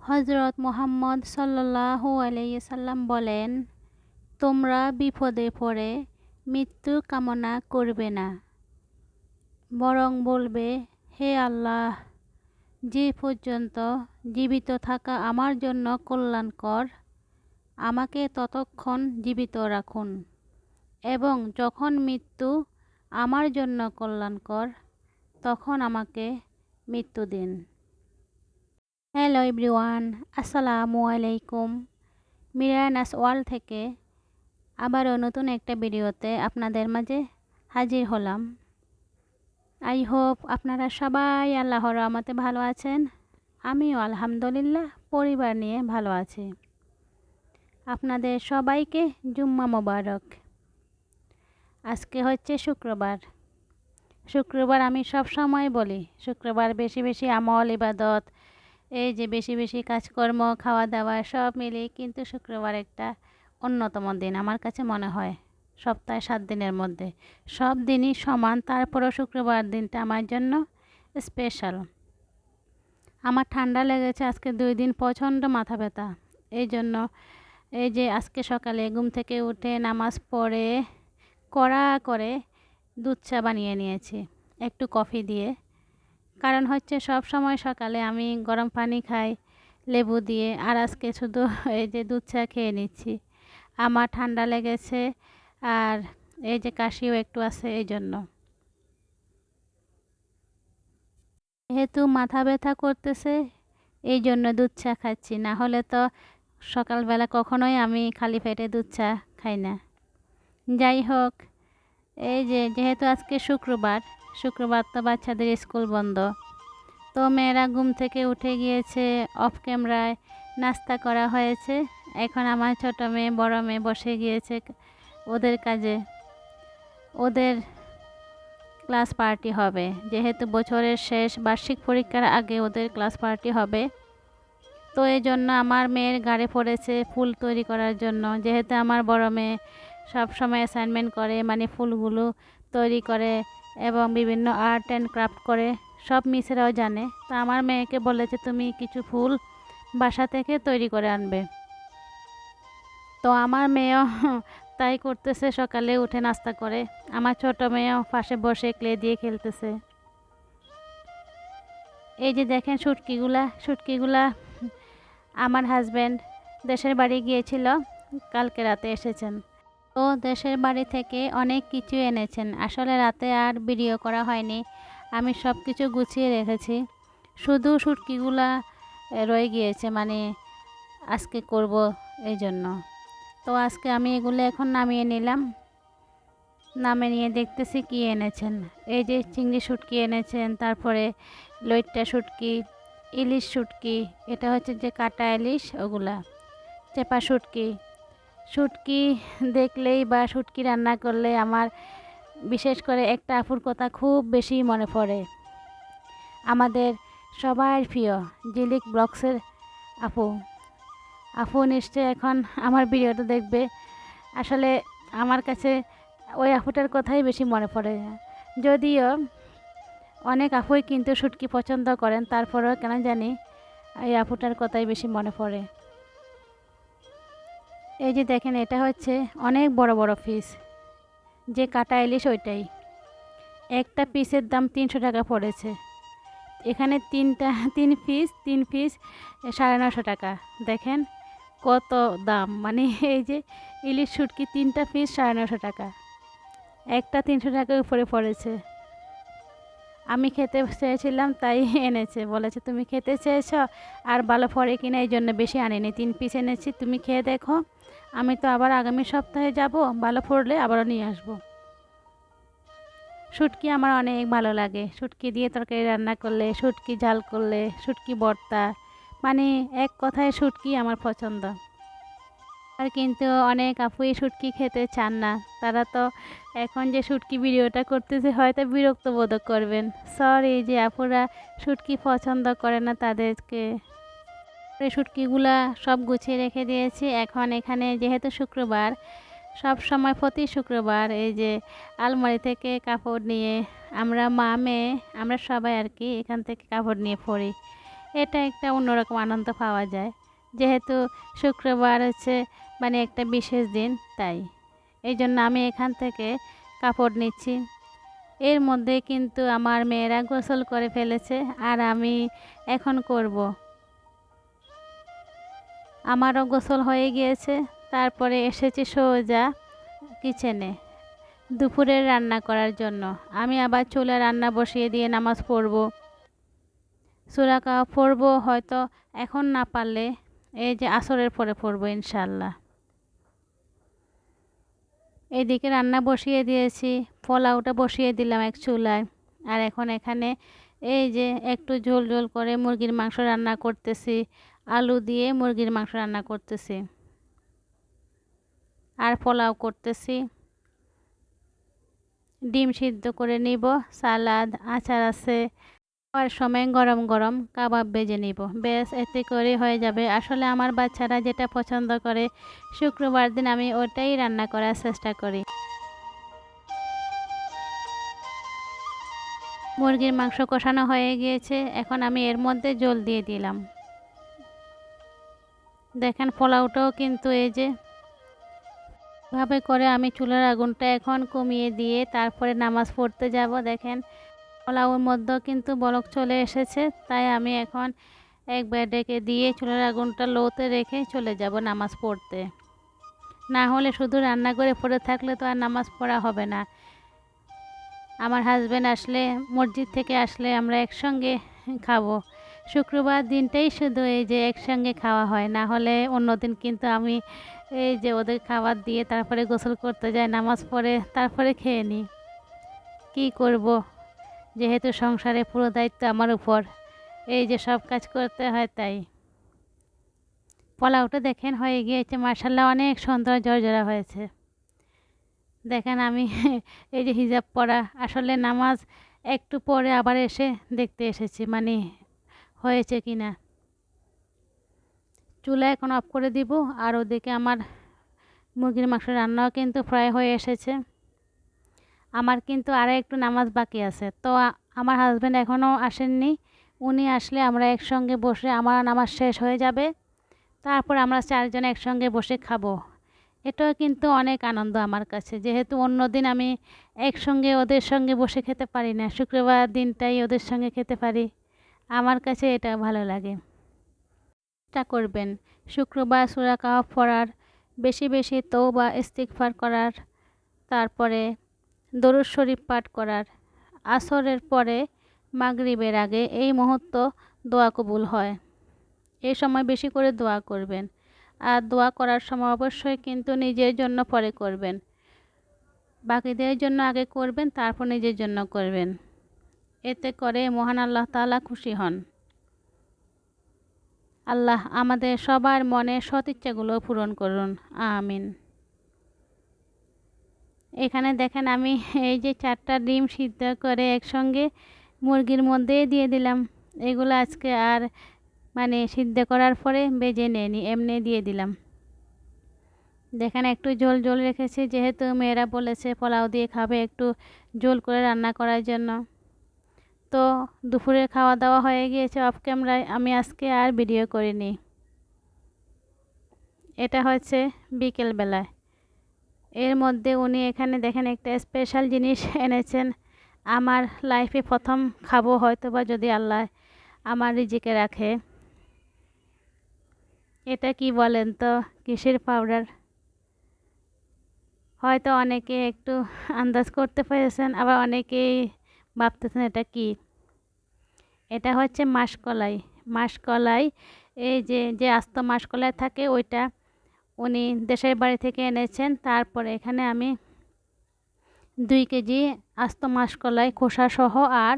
হজরত মোহাম্মদ সাল্লাহ আলাইসাল্লাম বলেন, তোমরা বিপদে পড়ে মৃত্যু কামনা করবে না। বরং বলবে, হে আল্লাহ, যে পর্যন্ত জীবিত থাকা আমার জন্য কল্যাণকর, আমাকে ততক্ষণ জীবিত রাখুন। এবং যখন মৃত্যু আমার জন্য কল্যাণকর, তখন আমাকে মৃত্যু দিন। হ্যালো এভরিওয়ান আসসালামু আলাইকুম মিরানাস ওয়ার্ল্ড থেকে আবারও নতুন একটা ভিডিওতে আপনাদের মাঝে হাজির হলাম। আই হোপ আপনারা সবাই আল্লাহর রহমতে ভালো আছেন। আমিও আলহামদুলিল্লাহ পরিবার নিয়ে ভালো আছি। আপনাদের সবাইকে জুম্মা মোবারক। আজকে হচ্ছে শুক্রবার। শুক্রবার আমি সব সময় বলি, শুক্রবার বেশি বেশি আমল, ইবাদত এই যে বেশি বেশি কাজকর্ম খাওয়া দাওয়া সব মিলিয়ে কিন্তু শুক্রবার একটা অন্যতম দিন আমার কাছে মনে হয়। সপ্তাহে সাত দিনের মধ্যে। সব দিনই সমান, তারপরও শুক্রবার দিনটা আমার জন্য স্পেশাল আমার ঠান্ডা লেগেছে, আজকে দুই দিন প্রচণ্ড মাথা ব্যথা। এই জন্য এই যে আজকে সকালে ঘুম থেকে উঠে নামাজ পড়ে, কড়া করে দুধ চা বানিয়ে নিয়েছি। একটু কফি দিয়ে কারণ হচ্ছে সব সময় সকালে আমি গরম পানি খাই, লেবু দিয়ে, আর আজকে শুধু এই যে দুধ চা খেয়ে নিচ্ছি। আমার ঠান্ডা লেগেছে, আর এই যে কাশিও একটু আছে এই জন্য। যেহেতু মাথা ব্যথা করতেছে, এই জন্য দুধ চা খাচ্ছি। না হলে তো সকালবেলা কখনোই আমি খালি পেটে দুধ চা খাই না। যাই হোক, এই যে যেহেতু আজকে শুক্রবার শুক্রবার তো বাচ্চাদের স্কুল বন্ধ। তো মেয়েরা ঘুম থেকে উঠে গিয়েছে অফ ক্যামেরায় নাস্তা করা হয়েছে। এখন আমার ছোটো মেয়ে, বড় মেয়ে বসে গিয়েছে ওদের কাজে। ওদের ক্লাস পার্টি হবে। যেহেতু বছরের শেষ বার্ষিক পরীক্ষার আগে ওদের ক্লাস পার্টি হবে। তো এই জন্য আমার মেয়ের গাড়ি পড়েছে ফুল তৈরি করার জন্য। যেহেতু আমার বড় মেয়ে সবসময় অ্যাসাইনমেন্ট করে মানে ফুলগুলো তৈরি করে এবং বিভিন্ন আর্ট অ্যান্ড ক্রাফট করে, সব মিসেরাও জানে। তো আমার মেয়েকে বলেছে, তুমি কিছু ফুল বাসা থেকে তৈরি করে আনবে। তো আমার মেয়েও তাই করতেছে, সকালে উঠে নাস্তা করে। আমার ছোট মেয়েও পাশে বসে ক্লে দিয়ে খেলতেছে। এই যে দেখেন সুটকিগুলা সুটকিগুলা আমার হাজব্যান্ড দেশের বাড়ি গিয়েছিল, কালকে রাতে এসেছেন। তো দেশের বাড়ি থেকে অনেক কিছু এনেছেন। আসলে রাতে আর ভিডিও করা হয়নি। আমি সব কিছু গুছিয়ে রেখেছি। শুধু সুটকিগুলা রয়ে গিয়েছে মানে আজকে করব এই জন্য তো আজকে আমি এগুলো এখন নামিয়ে নিলাম। নামে নিয়ে দেখতেছি কি এনেছেন। এই যে চিংড়ি শুটকি এনেছেন, তারপরে লইট্টা শুটকি ইলিশ শুটকি এটা হচ্ছে যে কাটা ইলিশ, ওগুলা। চেপা শুটকি শুটকি দেখলেই বা শুটকি রান্না করলে আমার বিশেষ করে একটা আপুর কথা খুব বেশি মনে পড়ে। আমাদের সবার প্রিয় জিলিক ব্লগসের আপু। আপু নিশ্চয় এখন আমার ভিডিওটা দেখবে। আসলে আমার কাছে ওই আপুটার কথাই বেশি মনে পড়ে। যদিও অনেক আপুই কিন্তু শুটকি পছন্দ করেন, তারপরেও কেন জানি এই আপুটার কথাই বেশি মনে পড়ে। এই যে দেখেন, এটা হচ্ছে অনেক বড় বড় পিস যে কাটা ইলিশ, ওইটাই। একটা পিসের দাম তিনশো টাকা পড়েছে। এখানে তিনটা, তিন পিস তিন পিস সাড়ে নশো টাকা। দেখেন কত দাম। মানে এই যে ইলিশ শুটকি তিনটা পিস সাড়ে নশো টাকা। একটা তিনশো টাকার উপরে পড়েছে। আমি খেতে চেয়েছিলাম, তাই এনেছে। বলেছে, তুমি খেতে চেয়েছ? আর ভালো পড়ে কিনা, এই জন্য বেশি আনিনি। তিন পিস এনেছি। তুমি খেয়ে দেখো। আমি তো আবার আগামী সপ্তাহে যাব, ভালো পড়লে আবারও নিয়ে আসব। শুটকি আমার অনেক ভালো লাগে। শুটকি দিয়ে তরকারি রান্না করলে, শুটকি ঝাল করলে, শুটকি ভর্তা মানে এক কথায় শুটকি আমার পছন্দ। আর কিন্তু অনেক আপুই শুটকি খেতে চান না। তারা তো এখন যে শুটকি ভিডিওটা করতেছে, হয়তো বিরক্ত বোধ করবেন। সরি যে আপুরা শুটকি পছন্দ করে না তাদেরকে। শুটকিগুলা সব গুছিয়ে রেখে দিয়েছি। এখন এখানে যেহেতু শুক্রবার, সব সময় প্রতি শুক্রবার এই যে আলমারি থেকে কাপড় নিয়ে আমরা মা, মেয়ে, আমরা সবাই আর কি এখান থেকে কাপড় নিয়ে পড়ি। এটা একটা অন্যরকম আনন্দ পাওয়া যায়। যেহেতু শুক্রবার হচ্ছে মানে একটা বিশেষ দিন, তাই। এই জন্য আমি এখান থেকে কাপড় নিচ্ছি। এর মধ্যে কিন্তু আমার মেয়েরা গোসল করে ফেলেছে, আর আমি এখন করব। আমারও গোসল হয়ে গিয়েছে। তারপরে এসেছি সোজা কিচেনে দুপুরের রান্না করার জন্য। আমি আবার চুলে রান্না বসিয়ে দিয়ে নামাজ পড়ব। সুরাকা পড়ব, হয়তো এখন না পারলে এই যে আসরের পরে পড়ব ইনশাল্লাহ এদিকে রান্না বসিয়ে দিয়েছি, পোলাওটা বসিয়ে দিলাম এক চুলায়। আর এখন এখানে এই যে একটু ঝোল ঝোল করে মুরগির মাংস রান্না করতেছি। আলু দিয়ে মুরগির মাংস রান্না করতেছি। আর পোলাও করতেছি। ডিম সিদ্ধ করে নিব, সালাদ, আচার আছে। আর সময় গরম গরম কাবাব বেজে নিব। বেশ এতে করে হয়ে যাবে। আসলে আমার বাচ্চারা যেটা পছন্দ করে, শুক্রবার দিন আমি ওটাই রান্না করার চেষ্টা করি। মুরগির মাংস কষানো হয়ে গিয়েছে। এখন আমি এর মধ্যে জল দিয়ে দিলাম। দেখেন পোলাওটাও কিন্তু এই যে ভাবে করে আমি চুলার আগুনটা এখন কমিয়ে দিয়ে তারপরে নামাজ পড়তে যাব। দেখেন পোলাওর মধ্যেও কিন্তু বলক চলে এসেছে, তাই আমি এখন এক ডেকে দিয়ে চুলার আগুনটা লোতে রেখে চলে যাব নামাজ পড়তে। না হলে শুধু রান্না করে পড়ে থাকলে তো আর নামাজ পড়া হবে না। আমার হাজব্যান্ড আসলে মসজিদ থেকে আসলে আমরা একসঙ্গে খাব। শুক্রবার দিনটাই শুধু এই যে একসঙ্গে খাওয়া হয়, না হলে অন্য দিন কিন্তু আমি এই যে ওদের খাবার দিয়ে তারপরে গোসল করতে যাই, নামাজ পড়ে তারপরে খেয়ে নিই। কী করব? যেহেতু সংসারে পুরো দায়িত্ব আমার উপর, এই যে সব কাজ করতে হয় তাই। পোলাওটা দেখেন হয়ে গিয়েছে মার্শাল্লাহ অনেক সুন্দর জর্জরা হয়েছে। দেখেন আমি এই যে হিজাব পরা, আসলে নামাজ একটু পরে আবার এসে দেখতে এসেছি মানে হয়েছে কি না? চুলা এখন অফ করে দিব। আর ওদিকে আমার মুরগির মাংস রান্নাও কিন্তু প্রায় হয়ে এসেছে। আমার কিন্তু আরও একটু নামাজ বাকি আছে। তো আমার হাজব্যান্ড এখনও আসেননি। উনি আসলে আমরা একসঙ্গে বসে আমার নামাজ শেষ হয়ে যাবে। তারপর আমরা চারজন একসঙ্গে বসে খাব। এটাও কিন্তু অনেক আনন্দ আমার কাছে। যেহেতু অন্য দিন আমি একসঙ্গে ওদের সঙ্গে বসে খেতে পারি না, শুক্রবার দিনটাই ওদের সঙ্গে খেতে পারি। আমার কাছে এটা ভালো লাগে। চেষ্টা করবেন। শুক্রবার সুরা কাওয়াফ পড়ার, বেশি বেশি তো বা ইস্তিকফার করার, তারপরে দরুদ শরীফ পাঠ করার। আসরের পরে মাগরিবের আগে এই মুহূর্ত দোয়া কবুল হয়। এই সময় বেশি করে দোয়া করবেন। আর দোয়া করার সময় অবশ্যই কিন্তু নিজের জন্য পরে করবেন। বাকিদের জন্য আগে করবেন, তারপর নিজের জন্য করবেন। এতে করে মহান আল্লাহ তালা খুশি হন। আল্লাহ আমাদের সবার মনে সতিচ্ছাগুলো পূরণ করুন। আমিন। এখানে দেখেন আমি এই যে চারটা ডিম সিদ্ধ করে একসঙ্গে মুরগির মধ্যে দিয়ে দিলাম। এগুলো আজকে আর মানে সিদ্ধ করার পরে বেজে নেয়নি, এমনি দিয়ে দিলাম। দেখেন একটু ঝোল ঝোল রেখেছি, যেহেতু মেয়েরা বলেছে পোলাও দিয়ে খাবে একটু ঝোল করে রান্না করার জন্য। তো দুপুরের খাওয়া দাওয়া হয়ে গিয়েছে অফ ক্যামেরায় আমি আজকে আর ভিডিও করিনি। এটা হচ্ছে বিকেলবেলায়। এর মধ্যে উনি এখানে দেখেন একটা স্পেশাল জিনিস এনেছেন। আমার লাইফে প্রথম খাব হয়তো বা যদি আল্লাহ আমার রিজিকে রাখে। এটা কি বলেন তো? কিসের পাউডার হয়তো অনেকে একটু আন্দাজ করতে পেরেছেন, আবার অনেকেই ভাবতেছেন এটা কি? এটা হচ্ছে মাসকলাই। মাসকলাই, এই যে যে আস্ত মাসকলাই থাকে ওইটা উনি দেশের বাড়ি থেকে এনেছেন। তারপরে এখানে আমি দুই কেজি আস্ত মাসকলাই খোসা সহ আর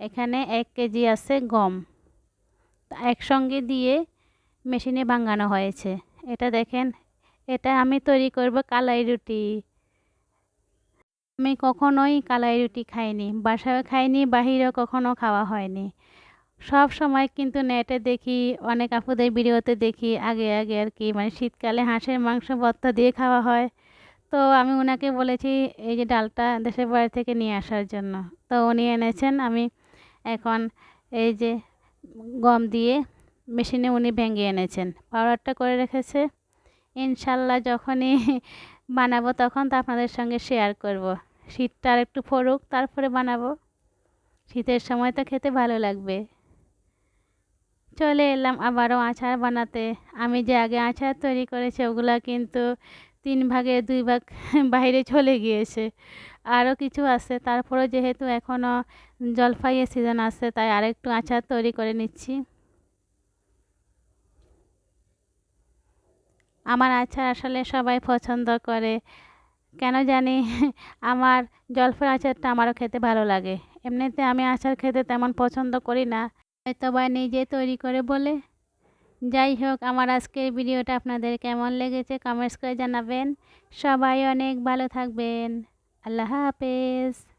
এখানে এক কেজি আছে গম। একসঙ্গে দিয়ে মেশিনে ভাঙানো হয়েছে। এটা দেখেন, এটা আমি তৈরি করব কালাই রুটি। আমি কখনোই কালাই রুটি খাইনি বাসায় খাইনি, বাহিরেও কখনো খাওয়া হয়নি। সব সময় কিন্তু নেটে দেখি, অনেক আপুদের ভিডিওতে দেখি, আগে আগে আর কি মানে শীতকালে হাঁসের মাংস ভর্তা দিয়ে খাওয়া হয়। তো আমি ওনাকে বলেছি, এই যে ডালটা দেশের বাড়ি থেকে নিয়ে আসার জন্য। তো উনি এনেছেন, আমি এখন এই যে গম দিয়ে মেশিনে উনি ভেঙে এনেছেন। পাউডারটা করে রেখেছে। ইনশাল্লাহ যখনই বানাবো তখন তো আপনাদের সঙ্গে শেয়ার করব। শীতটা আর একটু পড়ুক তারপরে বানাবো। শীতের সময় তো খেতে ভালো লাগবে। চলে এলাম আবারও আচার বানাতে। আমি যে আগে আচার তৈরি করেছি, ওগুলো কিন্তু তিন ভাগে, দুই ভাগ বাইরে চলে গিয়েছে। আরও কিছু আছে, তারপরেও যেহেতু এখনও জলপাইয়ের সিজন আছে, তাই আরেকটু আচার তৈরি করে নিচ্ছি। আমার আচার আসলে সবাই পছন্দ করে। কেন জানি আমার জলফাই আচারটা আমারও খেতে ভালো লাগে। এমনিতে আমি আচার খেতে তেমন পছন্দ করি না। হয়তো বা নিজে তৈরি করে বলে। যাই হোক, আমার আজকের ভিডিওটা আপনাদের কেমন লেগেছে কমেন্টস করে জানাবেন। সবাই অনেক ভালো থাকবেন। আল্লাহ হাফেজ।